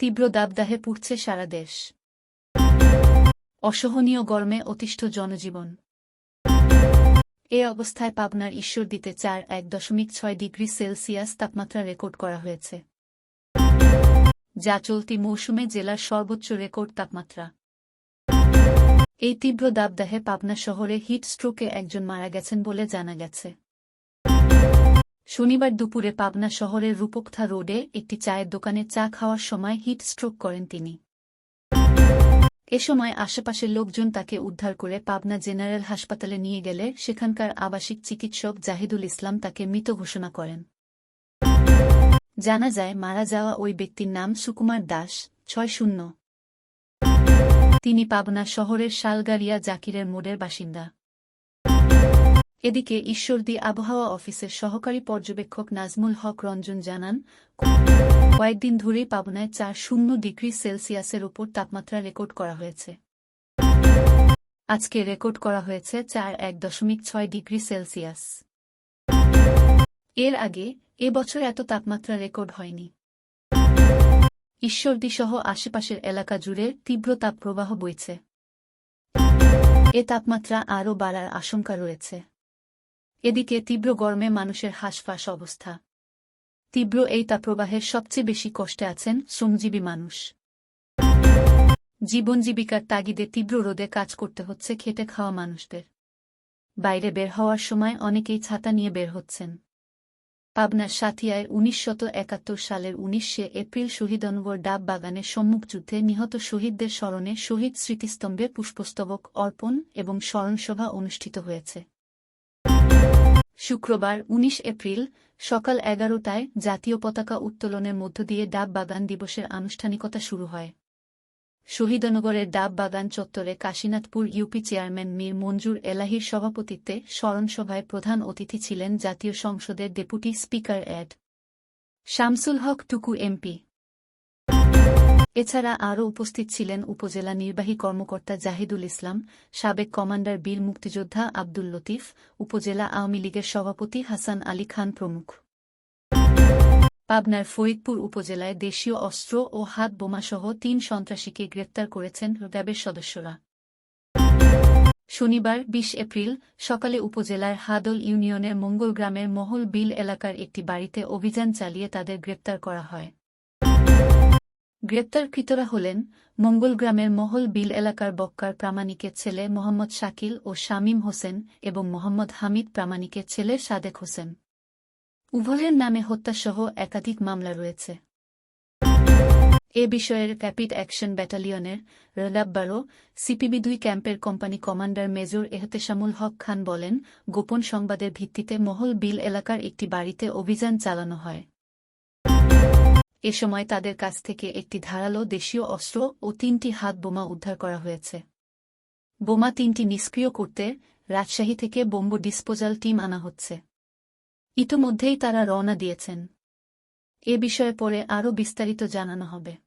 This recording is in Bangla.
তীব্র দাবদাহে পুড়ছে সারা দেশ। অসহনীয় গরমে অতিষ্ঠ জনজীবন। এ অবস্থায় পাবনার ঈশ্বরদীতে চার এক দশমিক ছয় ডিগ্রি সেলসিয়াস তাপমাত্রা রেকর্ড করা হয়েছে। যা চলতি মৌসুমে জেলার সর্বোচ্চ রেকর্ড তাপমাত্রা। এই তীব্র দাবদাহে পাবনা শহরে হিট স্ট্রোকে একজন মারা গেছেন বলে জানা গেছে। শনিবার দুপুরে পাবনা শহরের রূপকথা রোডে একটি চায়ের দোকানে চা খাওয়ার সময় হিট স্ট্রোক করেন তিনি। এ সময় আশেপাশের লোকজন তাকে উদ্ধার করে পাবনা জেনারেল হাসপাতালে নিয়ে গেলে সেখানকার আবাসিক চিকিৎসক জাহিদুল ইসলাম তাকে মৃত ঘোষণা করেন। জানা যায়, মারা যাওয়া ওই ব্যক্তির নাম সুকুমার দাস, ছয় শূন্য। তিনি পাবনা শহরের শালগারিয়া জাকিরের মোড়ের বাসিন্দা। এদিকে ঈশ্বরদী আবহাওয়া অফিসের সহকারী পর্যবেক্ষক নাজমুল হক রঞ্জন জানান, কয়েকদিন ধরেই পাবনায় চার শূন্য ডিগ্রি সেলসিয়াসের উপর তাপমাত্রা রেকর্ড করা হয়েছে। আজকে রেকর্ড করা হয়েছে চার এক দশমিক ছয় ডিগ্রি সেলসিয়াস। এর আগে এ বছর এত তাপমাত্রা রেকর্ড হয়নি। ঈশ্বরদীসহ আশেপাশের এলাকা জুড়ে তীব্র তাপপ্রবাহ বইছে। এ তাপমাত্রা আরও বাড়ার আশঙ্কা রয়েছে। এদিকে তীব্র গরমে মানুষের হাঁসফাঁস অবস্থা। তীব্র এই তাপ্রবাহের সবচেয়ে বেশি কষ্টে আছেন শ্রমজীবী মানুষ। জীবন জীবিকার তাগিদে তীব্র রোদে কাজ করতে হচ্ছে খেটে খাওয়া মানুষদের। বাইরে বের হওয়ার সময় অনেকেই ছাতা নিয়ে বের হচ্ছেন। পাবনার সাথিয়ায় একাত্তর সালের উনিশে এপ্রিল শহীদ শহীদনগর ডাব বাগানের সম্মুখযুদ্ধে নিহত শহীদদের স্মরণে শহীদ স্মৃতিস্তম্ভে পুষ্পস্তবক অর্পণ এবং স্মরণসভা অনুষ্ঠিত হয়েছে। শুক্রবার ১৯ এপ্রিল, সকাল এগারোটায় জাতীয় পতাকা উত্তোলনের মধ্য দিয়ে ডাব বাগান দিবসের আনুষ্ঠানিকতা শুরু হয়। শহীদনগরের ডাব বাগান চত্বরে কাশীনাথপুর ইউপি চেয়ারম্যান মীর মঞ্জুর এলাহির সভাপতিত্বে স্মরণসভায় প্রধান অতিথি ছিলেন জাতীয় সংসদের deputy speaker ad Shamsul Haque Tuku MP. এছাড়া আরও উপস্থিত ছিলেন উপজেলা নির্বাহী কর্মকর্তা জাহিদুল ইসলাম, সাবেক কমান্ডার বীর মুক্তিযোদ্ধা আব্দুল লতিফ, উপজেলা আওয়ামী লীগের সভাপতি হাসান আলী খান প্রমুখ। পাবনার ফরিদপুর উপজেলায় দেশীয় অস্ত্র ও হাত বোমাসহ তিন সন্ত্রাসীকে গ্রেপ্তার করেছেন র্যাবের সদস্যরা। শনিবার ২০ এপ্রিল সকালে উপজেলার হাদল ইউনিয়নের মঙ্গল গ্রামের মহল বিল এলাকার একটি বাড়িতে অভিযান চালিয়ে তাদের গ্রেপ্তার করা হয়। গ্রেপ্তারকৃতরা হলেন মঙ্গল গ্রামের মহল বিল এলাকার বক্কার প্রামাণিকের ছেলে মোহাম্মদ শাকিল ও শামীম হোসেন এবং মোহাম্মদ হামিদ প্রামাণিকের ছেলে সাদেক হোসেন। উভয়ের নামে হত্যাসহ একাধিক মামলা রয়েছে। এ বিষয়ের র্যাপিড অ্যাকশন ব্যাটালিয়নের রেলাব্বারো সিপিবি দুই ক্যাম্পের company commander major Ehteshamul Haque Khan বলেন, গোপন সংবাদের ভিত্তিতে মহল বিল এলাকার একটি বাড়িতে অভিযান চালানো হয়। এ সময় তাদের কাছ থেকে একটি ধারালো দেশীয় অস্ত্র ও তিনটি হাত বোমা উদ্ধার করা হয়েছে। বোমা তিনটি নিষ্ক্রিয় করতে রাজশাহী থেকে বোম্ব ডিসপোজাল টিম আনা হচ্ছে। ইতোমধ্যেই তারা রওনা দিয়েছেন। এ বিষয়ে পরে আরও বিস্তারিত জানানো হবে।